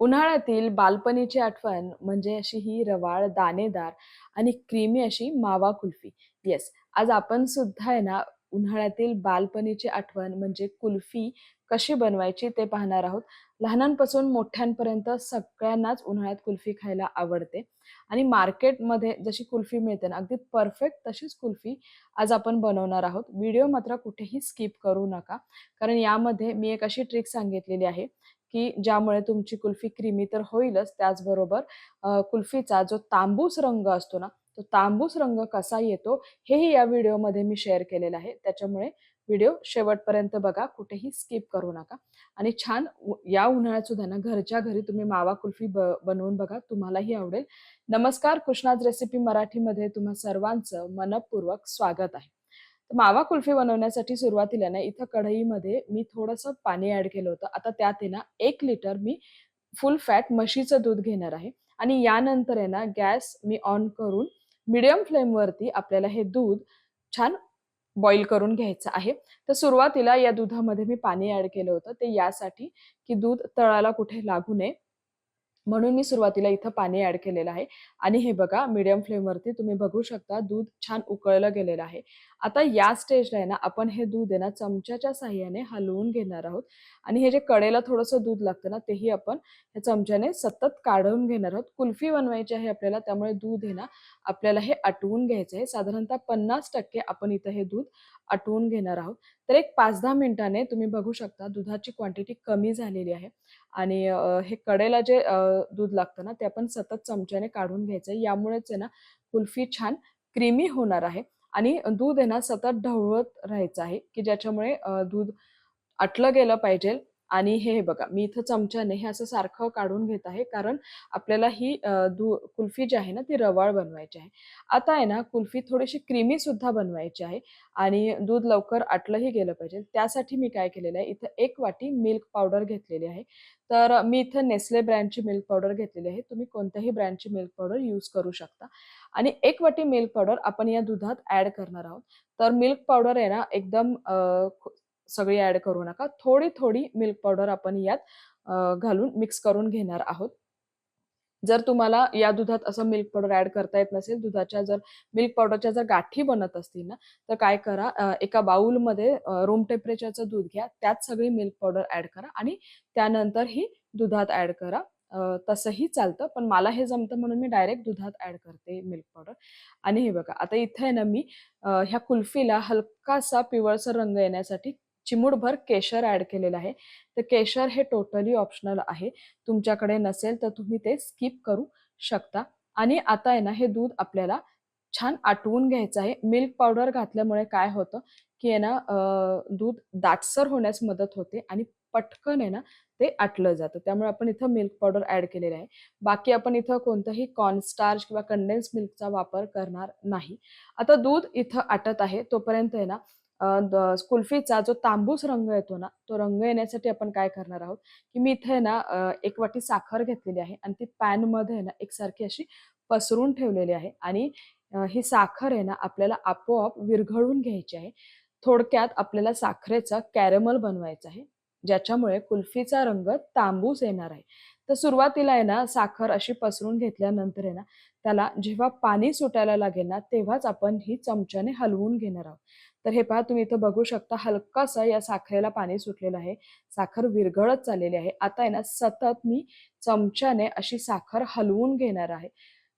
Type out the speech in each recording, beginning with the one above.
उन्हाळ्यातील बालपणीची आठवण म्हणजे अशी ही रवाळ, दाणेदार आणि क्रीमी अशी मावा कुल्फी. येस, आज आपण सुद्धा आहे ना, उन्हाळ्यातील बालपणीची आठवण म्हणजे कुल्फी कशी बनवायची ते पाहणार आहोत. लहानांपासून मोठ्यांपर्यंत सगळ्यांनाच उन्हाळ्यात कुल्फी खायला आवडते आणि मार्केटमध्ये जशी कुल्फी मिळते ना, अगदी परफेक्ट तशीच कुल्फी आज आपण बनवणार आहोत. व्हिडिओ मात्र कुठेही स्किप करू नका. कारण यामध्ये मी एक अशी ट्रिक सांगितलेली आहे, की ज्यामुळे तुमची कुल्फी क्रीमी तर होईलच, त्याचबरोबर कुल्फीचा जो तांबूस रंग असतो ना, तो तांबूस रंग कसा येतो हेही या व्हिडिओमध्ये मी शेअर केलेलं आहे. त्याच्यामुळे व्हिडिओ शेवटपर्यंत बघा, कुठेही स्किप करू नका. आणि छान या उन्हाळ्यात सुद्धा ना घरच्या घरी तुम्ही मावा कुल्फी ब बनवून बघा, तुम्हालाही आवडेल. नमस्कार, कृष्णाज रेसिपी मराठीमध्ये तुम्हा सर्वांचं मनःपूर्वक स्वागत आहे. मावा कुल्फी बनवण्यासाठी सुरुवातीला ना इथं कढईमध्ये मी थोडंसं पाणी ऍड केलं होतं. आता त्यात आहे ना एक लिटर मी फुल फॅट म्हशीचं दूध घेणार आहे आणि यानंतर आहे ना गॅस मी ऑन करून मीडियम फ्लेमवरती आपल्याला हे दूध छान बॉईल करून घ्यायचं आहे. तर सुरुवातीला या दुधामध्ये मी पाणी ऍड केलं होतं. ते यासाठी की दूध तळाला कुठे लागू नये म्हणून मी सुरुवातीला इथं पाणी ऍड केलेलं आहे आणि हे बघा मीडियम फ्लेमवरती तुम्ही बघू शकता दूध छान उकळलं गेलेलं आहे. आता या स्टेजला आहे ना आपण हे दूध आहे ना चमच्याच्या साह्याने हलवून घेणार आहोत आणि हे जे कडेला थोडंसं दूध लागतं ना तेही आपण या चमच्याने सतत काढून घेणार आहोत. कुल्फी बनवायची आहे आपल्याला त्यामुळे दूध आहे ना आपल्याला हे आटवून घ्यायचं आहे. साधारणतः 50% आपण इथं हे दूध आटवून घेणार आहोत. तर एक 5-10 मिनिटाने तुम्ही बघू शकता दुधाची क्वांटिटी कमी झालेली आहे आणि हे कडेला जे दूध लागतं ना ते आपण सतत चमच्याने काढून घ्यायचं आहे. यामुळेच आहे ना कुल्फी छान क्रीमी होणार आहे आणि दूध आहे ना सतत ढवळत राहायचं आहे, की ज्याच्यामुळे दूध आटलं गेलं पाहिजे. आणि हे बघा मी इथं चमच्याने हे असं सारखं काढून घेत आहे कारण आपल्याला ही दू कुल्फी जी आहे ना ती रवाळ बनवायची आहे. आता आहे ना कुल्फी थोडीशी क्रीमी सुद्धा बनवायची आहे आणि दूध लवकर आटलंही गेलं पाहिजे. त्यासाठी मी काय केलेलं आहे इथं एक वाटी मिल्क पावडर घेतलेली आहे. तर मी इथं नेस्ले ब्रँडची मिल्क पावडर घेतलेली आहे. तुम्ही कोणत्याही ब्रँडची मिल्क पावडर यूज करू शकता आणि एक वाटी मिल्क पावडर आपण या दुधात ॲड करणार आहोत. तर मिल्क पावडर आहे ना एकदम सगळी ॲड करू नका. थोडी-थोडी मिल्क पावडर आपण यात घालून मिक्स करून घेणार आहोत. जर तुम्हाला या दुधात असं मिल्क पावडर ॲड करता येत नसेल, दुधाच्या जर मिल्क पावडरच्या जर गाठी बनत असतील ना, तर काय करा एका बाउलमध्ये रूम टेम्परेचरचं दूध घ्या. त्यात सगळी मिल्क पावडर ॲड करा आणि त्यानंतर ही दुधात ॲड करा. तसंही चालतं, पण मला हे जमतं म्हणून मी डायरेक्ट दुधात ॲड करते मिल्क पावडर. आणि हे बघा आता इथे आहे ना मी ह्या कुल्फीला हलकासा पिवळसर रंग येण्यासाठी चिमूटभर केशर ॲड केलेलं आहे. तर केशर हे टोटली ऑप्शनल आहे. तुमच्याकडे नसेल तर तुम्ही ते स्किप करू शकता. आणि आता आहे ना हे दूध आपल्याला छान आटवून घ्यायचं आहे. मिल्क पावडर घातल्यामुळे काय होतं, की आहे ना दूध दाटसर होण्यास मदत होते आणि पटकन आहे ना ते आटलं जातं. त्यामुळे आपण इथं मिल्क पावडर ॲड केलेलं आहे. बाकी आपण इथं कोणतंही कॉर्नस्टार्च किंवा कंडेन्स मिल्कचा वापर करणार नाही. आता दूध इथं आटत आहे तोपर्यंत आहे ना स्कूल फीचा कुल्फीचा जो तांबूस रंग येतो ना, तो रंग येण्यासाठी आपण काय करणार आहोत, की मी इथे ना एक वाटी साखर घेतलेली आहे आणि ती पॅनमध्ये ना एकसारखी अशी पसरून ठेवलेली आहे आणि ही साखर आहे ना आपल्याला आपोआप विरघळून घ्यायची आहे. थोडक्यात आपल्याला साखरेचा कॅरमल बनवायचा आहे, ज्याच्यामुळे कुल्फीचा रंग तांबूस येणार आहे. तर सुरुवातीला आहे ना साखर अशी पसरून घेतल्यानंतर आहे ना, त्याला जेव्हा पाणी सुटायला लागेल ना, तेव्हाच आपण ही चमच्याने हलवून घेणार आहोत. तर हे पहा तुम्ही इथं बघू शकता हलकासा या साखरेला पाणी सुटलेलं आहे. साखर विरघळत चाललेली आहे. आता आहे ना सतत मी चमच्याने अशी साखर हलवून घेणार आहे.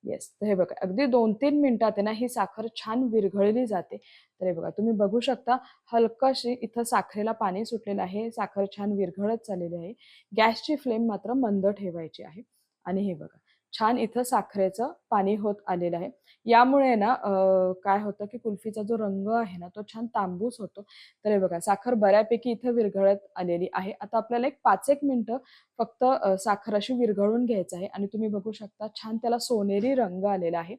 येस. तर हे बघा अगदी 2-3 मिनिटात आहे ना ही साखर छान विरघळली जाते. तर हे बघा तुम्ही बघू शकता हलकाशी इथं साखरेला पाणी सुटलेलं आहे. साखर छान विरघळत चाललेली आहे. गॅसची फ्लेम मात्र मंद ठेवायची आहे. आणि हे बघा छान इथं साखरेचं पाणी होत आलेलं आहे. यामुळे ना काय होतं, की कुल्फीचा जो रंग आहे ना तो छान तांबूस होतो. तर हे बघा साखर बऱ्यापैकी इथं विरघळत आलेली आहे. आता आपल्याला एक पाच एक मिनटं फक्त साखर अशी विरघळून घ्यायचं आहे आणि तुम्ही बघू शकता छान त्याला सोनेरी रंग आलेला आहे.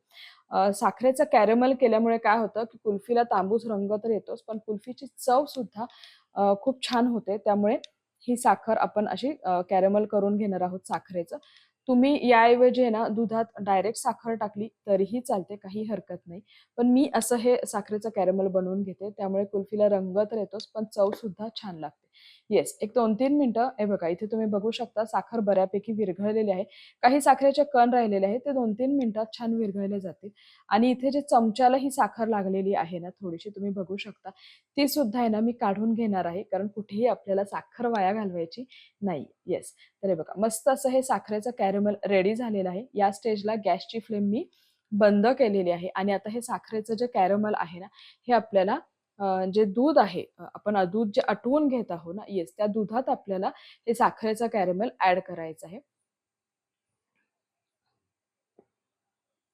साखरेचं कॅरेमल केल्यामुळे काय होतं, की कुल्फीला तांबूस रंग तर येतोच, पण कुल्फीची चव सुद्धा खूप छान होते. त्यामुळे ही साखर आपण अशी कॅरेमल करून घेणार आहोत साखरेचं. तुम्ही याऐवजी ना दुधात डायरेक्ट साखर टाकली तरीही चालते, काही हरकत नाही. पण मी असं हे साखरेचं कॅरमल बनवून घेते. त्यामुळे कुल्फीला रंग तर येतोच, पण चव सुद्धा छान लागते. येस एक दोन तीन मिनिटं. हे बघा इथे तुम्ही बघू शकता साखर बऱ्यापैकी विरघळलेली आहे. काही साखरेचे कण राहिलेले आहेत ते दोन तीन मिनिटात छान विरघळले जातील. आणि इथे जे चमच्याला ही साखर लागलेली आहे ना थोडीशी तुम्ही बघू शकता ती सुद्धा आहे ना मी काढून घेणार आहे कारण कुठेही आपल्याला साखर वाया घालवायची नाही. येस तर हे बघा मस्त असं हे साखरेचं कॅरेमल रेडी झालेलं आहे. या स्टेजला गॅसची फ्लेम मी बंद केलेली आहे. आणि आता हे साखरेचं जे कॅरमल आहे ना हे आपल्याला जे दूध आहे आपण दूध जे आटवून घेत आहोत ना येस त्या दुधात आपल्याला हे साखरेचा कॅरेमेल ऍड करायचं आहे.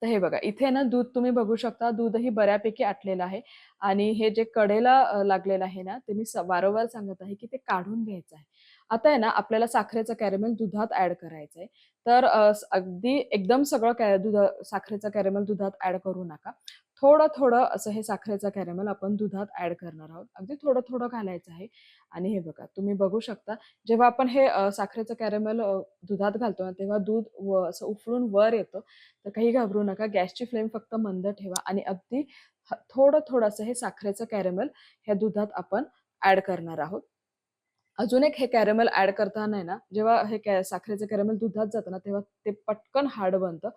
तर हे बघा इथे ना दूध तुम्ही बघू शकता दूधही बऱ्यापैकी आटलेलं आहे. आणि हे जे कडेला लागलेलं आहे ना ते मी वारंवार सांगत आहे की ते काढून घ्यायचं आहे. आता आहे ना आपल्याला साखरेचं कॅरेमेल दुधात ऍड करायचं आहे. तर अगदी एकदम सगळं कॅ दुध साखरेचं कॅरेमेल दुधात ऍड करू नका. थोडं थोडं असं हे साखरेचं कॅरेमल आपण दुधात ऍड करणार आहोत. अगदी थोडं थोडं घालायचं आहे. आणि हे बघा तुम्ही बघू शकता जेव्हा आपण हे साखरेचं कॅरेमल दुधात घालतो ना तेव्हा दूध व असं उफळून वर येतं. तर काही घाबरू नका गॅसची फ्लेम फक्त मंद ठेवा आणि अगदी थोडं थोडंसं हे साखरेचं कॅरेमल ह्या दुधात आपण ऍड करणार आहोत. अजून एक हे कॅरेमल ऍड करताना ना जेव्हा हे साखरेचं कॅरेमल दुधात जातं ना तेव्हा ते पटकन हार्ड बनतं.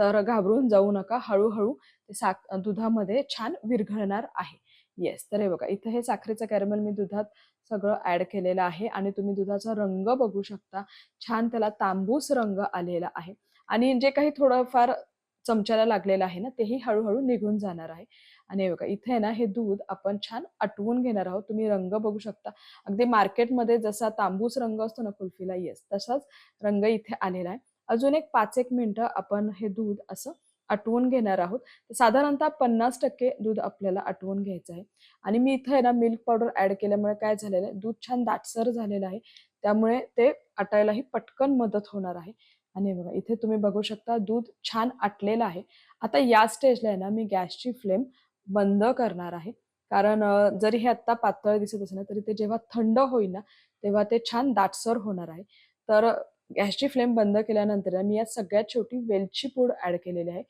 तर घाबरून जाऊ नका. हळूहळू ते साख दुधामध्ये छान विरघळणार आहे. येस तर हे बघा इथं हे साखरेचं कॅरमेल मी दुधात सगळं ऍड केलेलं आहे आणि तुम्ही दुधाचा रंग बघू शकता. छान त्याला तांबूस रंग आलेला आहे. आणि जे काही थोडंफार चमच्याला लागलेलं आहे ना तेही हळूहळू निघून जाणार आहे. आणि बघा इथे ना हे दूध आपण छान आटवून घेणार आहोत. तुम्ही रंग बघू शकता. अगदी मार्केटमध्ये जसा तांबूस रंग असतो ना कुल्फीला येस तसाच रंग इथे आलेला आहे. अजून एक पाच एक मिनटं आपण हे दूध असं आटवून घेणार आहोत. साधारणतः पन्नास टक्के दूध आपल्याला आटवून घ्यायचं आहे. आणि मी इथं आहे ना मिल्क पावडर ॲड केल्यामुळे काय झालेलं आहे? दूध छान दाटसर झालेलं आहे. त्यामुळे ते आटायलाही पटकन मदत होणार आहे. आणि बघा इथे तुम्ही बघू शकता दूध छान आटलेलं आहे. आता या स्टेजला आहे ना मी गॅसची फ्लेम बंद करणार आहे. कारण जरी हे आत्ता पातळ दिसत असेल तरी ते जेव्हा थंड होईल ना तेव्हा ते छान दाटसर होणार आहे. तर गॅसची फ्लेम बंद केल्यानंतर मी यात सगळ्यात शेवटी वेलची पूड ऍड केलेली आहे.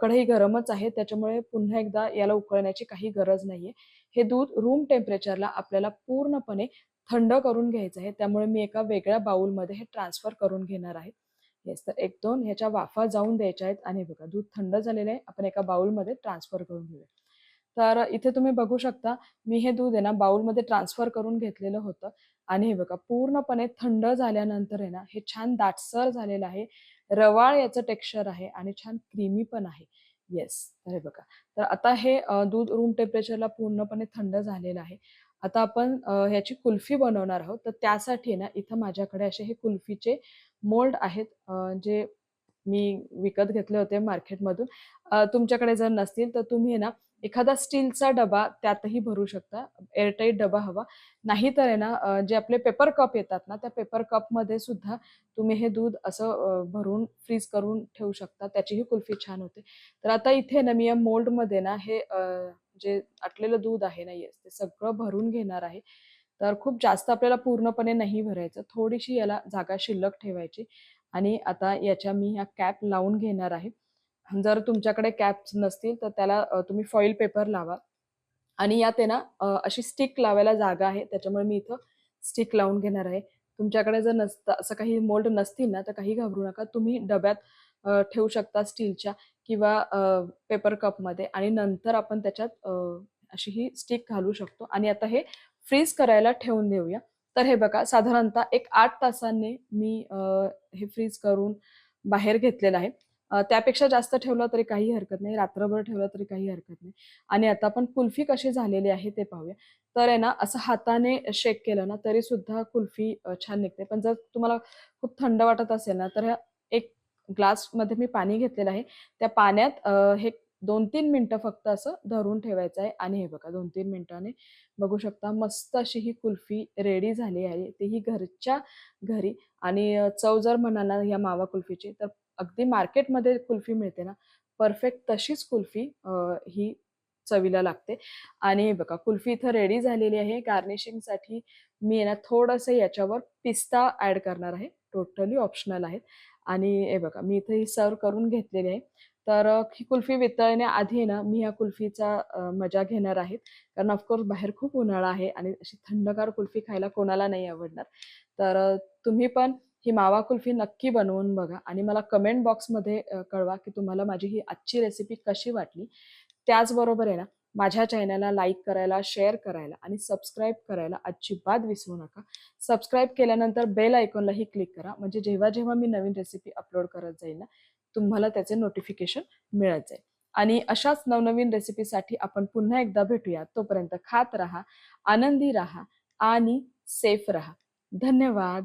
कढई गरमच आहे त्याच्यामुळे पुन्हा एकदा याला उकळण्याची काही गरज नाहीये. हे दूध रूम टेम्परेचरला आपल्याला पूर्णपणे थंड करून घ्यायचं आहे त्यामुळे मी एका वेगळ्या बाउलमध्ये हे ट्रान्सफर करून घेणार आहे. येस तर एक दोन ह्याच्या वाफा जाऊन द्यायच्या आहेत आणि बघा दूध थंड झालेलं आहे आपण एका बाउलमध्ये ट्रान्सफर करून घेऊया. तर इथे तुम्ही बघू शकता मी हे दूध आहे ना बाउलमध्ये ट्रान्सफर करून घेतलेलं होतं. आणि हे बघा पूर्णपणे थंड झाल्यानंतर आहे ना हे छान दाटसर झालेलं आहे. रवाळ याचं टेक्स्चर आहे आणि छान क्रीमी पण आहे. येस तर हे बघा. तर आता हे दूध रूम टेम्परेचरला पूर्णपणे थंड झालेलं आहे. आता आपण ह्याची कुल्फी बनवणार आहोत. तर त्यासाठी ना इथं माझ्याकडे असे हे कुल्फीचे मोल्ड आहेत जे मी विकत घेतले होते मार्केटमधून. तुमच्याकडे जर नसतील तर तुम्ही ना एखादा स्टीलचा डबा त्यातही भरू शकता. एअरटाईट डबा हवा. नाही तर आहे ना जे आपले पेपर कप येतात ना त्या पेपर कपमध्ये सुद्धा तुम्ही हे दूध असं भरून फ्रीज करून ठेवू शकता. त्याचीही कुल्फी छान होते. तर आता इथे ना मी या मोल्डमध्ये ना हे जे आटलेलं दूध आहे ना येस ते सगळं भरून घेणार आहे. तर खूप जास्त आपल्याला पूर्णपणे नाही भरायचं. थोडीशी याला जागा शिल्लक ठेवायची. आणि आता याच्या मी ह्या कॅप लावून घेणार आहे. जर तुमच्याकडे कॅप्स नसतील तर त्याला तुम्ही फॉईल पेपर लावा. आणि यात आहे ना अशी स्टिक लावायला जागा आहे. त्याच्यामुळे मी इथं स्टिक लावून घेणार आहे. तुमच्याकडे जर नसता असं काही मोल्ड नसतील ना तर काही घाबरू नका. तुम्ही डब्यात ठेवू शकता स्टीलच्या किंवा पेपर कपमध्ये आणि नंतर आपण त्याच्यात अशी ही स्टिक घालू शकतो. आणि आता हे फ्रीज करायला ठेवून देऊया. तर हे बघा साधारणतः एक आठ तासांनी मी हे फ्रीज करून बाहेर घेतलेलं आहे. त्यापेक्षा जास्त ठेवलं तरी काही हरकत नाही. रात्रभर ठेवलं तरी काही हरकत नाही. आणि आता आपण कुल्फी कशी झालेली आहे ते पाहूया. तर आहे ना असं हाताने शेक केलं ना तरी सुद्धा कुल्फी छान निघते. पण जर तुम्हाला खूप थंड वाटत असेल ना तर एक ग्लासमध्ये मी पाणी घेतलेलं आहे. त्या पाण्यात हे दोन तीन मिनटं फक्त असं धरून ठेवायचं आहे. आणि हे बघा दोन तीन मिनटाने बघू शकता मस्त अशी ही कुल्फी रेडी झाली आहे. तीही घरच्या घरी. आणि चव जर म्हणाला या मावा कुल्फीची तर अगदी मार्केटमध्ये कुल्फी मिळते ना परफेक्ट तशीच कुल्फी ही चवीला लागते. आणि बघा कुल्फी इथं रेडी झालेली आहे. गार्निशिंगसाठी मी ना थोडंसं याच्यावर पिस्ता ॲड करणार आहे. टोटली ऑप्शनल आहेत. आणि हे बघा मी इथं ही सर्व करून घेतलेली आहे. तर ही कुल्फी वितळण्याआधी ना मी ह्या कुल्फीचा मजा घेणार आहे. कारण ऑफकोर्स बाहेर खूप उन्हाळा आहे आणि अशी थंडगार कुल्फी खायला कोणाला नाही आवडणार. तर तुम्ही पण ही मावा कुल्फी नक्की बनवून बघा आणि मला कमेंट बॉक्समध्ये कळवा की तुम्हाला माझी ही आजची रेसिपी कशी वाटली. त्याचबरोबर आहे ना माझ्या चॅनलला लाईक करायला शेअर करायला आणि सबस्क्राईब करायला अजिबात विसरू नका. सबस्क्राईब केल्यानंतर बेल आयकॉनलाही क्लिक करा. म्हणजे जेव्हा जेव्हा मी नवीन रेसिपी अपलोड करत जाईल ना तुम्हाला त्याचे नोटिफिकेशन मिळत जाईल. आणि अशाच नवनवीन रेसिपीसाठी आपण पुन्हा एकदा भेटूया. तोपर्यंत खात राहा आनंदी राहा आणि सेफ राहा. धन्यवाद.